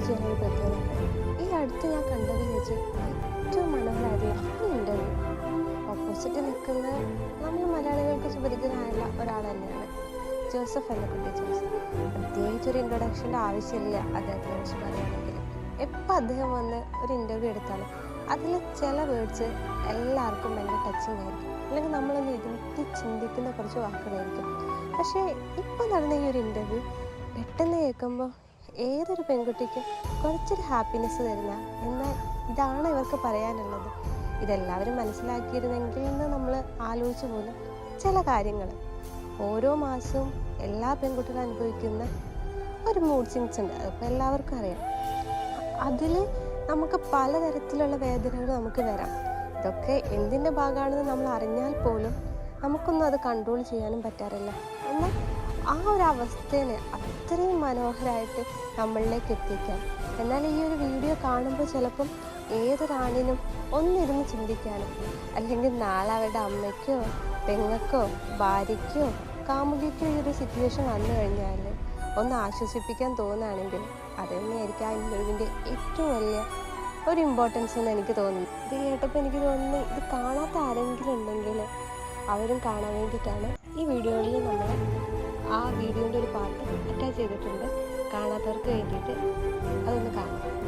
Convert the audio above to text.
ചെയ്യാൻ ഒരു പ്രത്യേകത ഈ അടുത്ത് ഞാൻ കണ്ടതിൽ വെച്ച് ഏറ്റവും ഒരു ഇന്റർവ്യൂ ഓപ്പോസിറ്റ് നിൽക്കുന്ന നമ്മൾ മലയാളികൾക്ക് സുപരിചിതനായുള്ള ഒരാൾ തന്നെയാണ് ജോസഫ് എന്ന കുട്ടി ജോസഫ്. പ്രത്യേകിച്ച് ഒരു ഇൻട്രൊഡക്ഷന്റെ ആവശ്യമില്ല അദ്ദേഹത്തിനെ കുറിച്ച് പറയുകയാണെങ്കിൽ. എപ്പോൾ അദ്ദേഹം വന്ന് ഒരു ഇന്റർവ്യൂ എടുത്താലും അതിൽ ചില വേർഡ്സ് എല്ലാവർക്കും ഭയങ്കര ടച്ചിങ് ആയിരിക്കും. അല്ലെങ്കിൽ നമ്മളൊന്ന് ഇരുത്തി ചിന്തിക്കുന്ന കുറച്ച് വാക്കുകളായിരിക്കും. പക്ഷേ ഇപ്പോൾ നടന്ന ഈ ഒരു ഇന്റർവ്യൂ പെട്ടെന്ന് കേൾക്കുമ്പോൾ ഏതൊരു പെൺകുട്ടിക്കും കുറച്ചൊരു ഹാപ്പിനെസ് തരുന്ന എന്നാൽ ഇതാണ് ഇവർക്ക് പറയാനുള്ളത്. ഇതെല്ലാവരും മനസ്സിലാക്കിയിരുന്നെങ്കിൽ എന്ന് നമ്മൾ ആലോചിച്ചു പോലും ചില കാര്യങ്ങൾ ഓരോ മാസവും എല്ലാ പെൺകുട്ടികളും അനുഭവിക്കുന്ന ഒരു മൂഡ് സിങ്സ് ഉണ്ട്. അതിപ്പോൾ എല്ലാവർക്കും അറിയാം. അതിൽ നമുക്ക് പലതരത്തിലുള്ള വേദനകൾ നമുക്ക് വരാം. ഇതൊക്കെ എന്തിന്റെ ഭാഗമാണെന്ന് നമ്മൾ അറിഞ്ഞാൽ പോലും നമുക്കൊന്നും അത് കൺട്രോൾ ചെയ്യാനും പറ്റാറില്ല. എന്നാൽ ആ ഒരു അവസ്ഥേനെ അത്രയും മനോഹരമായിട്ട് നമ്മളിലേക്ക് എത്തിക്കാം എന്നാൽ ഈ ഒരു വീഡിയോ കാണുമ്പോൾ ചിലപ്പം ഏതൊരാണിനും ഒന്നിരുന്ന് ചിന്തിക്കാനും അല്ലെങ്കിൽ നാളെ അവരുടെ അമ്മയ്ക്കോ പെങ്ങൾക്കോ ഭാര്യയ്ക്കോ കാമുകിക്കോ ഈ ഒരു സിറ്റുവേഷൻ വന്നു കഴിഞ്ഞാൽ ഒന്ന് ആശ്വസിപ്പിക്കാൻ തോന്നുകയാണെങ്കിൽ അത് തന്നെയായിരിക്കും ആ ഇന്റർവ്യൂവിന്റെ ഏറ്റവും വലിയ ഒരു ഇമ്പോർട്ടൻസ് എന്ന് എനിക്ക് തോന്നുന്നു ഇത് കേട്ടപ്പോൾ എനിക്ക് തോന്നുന്നു ഇത് കാണാത്ത ആരെങ്കിലും ഉണ്ടെങ്കിൽ അവരും കാണാൻ വേണ്ടിയിട്ടാണ് ഈ ആ വീഡിയോന്റെ ഒരു പാർട്ട് അറ്റാച്ച് ചെയ്തിട്ടുണ്ട്. കാണാത്തവർക്ക് വേണ്ടിയിട്ട് അതൊന്ന് കാണാം.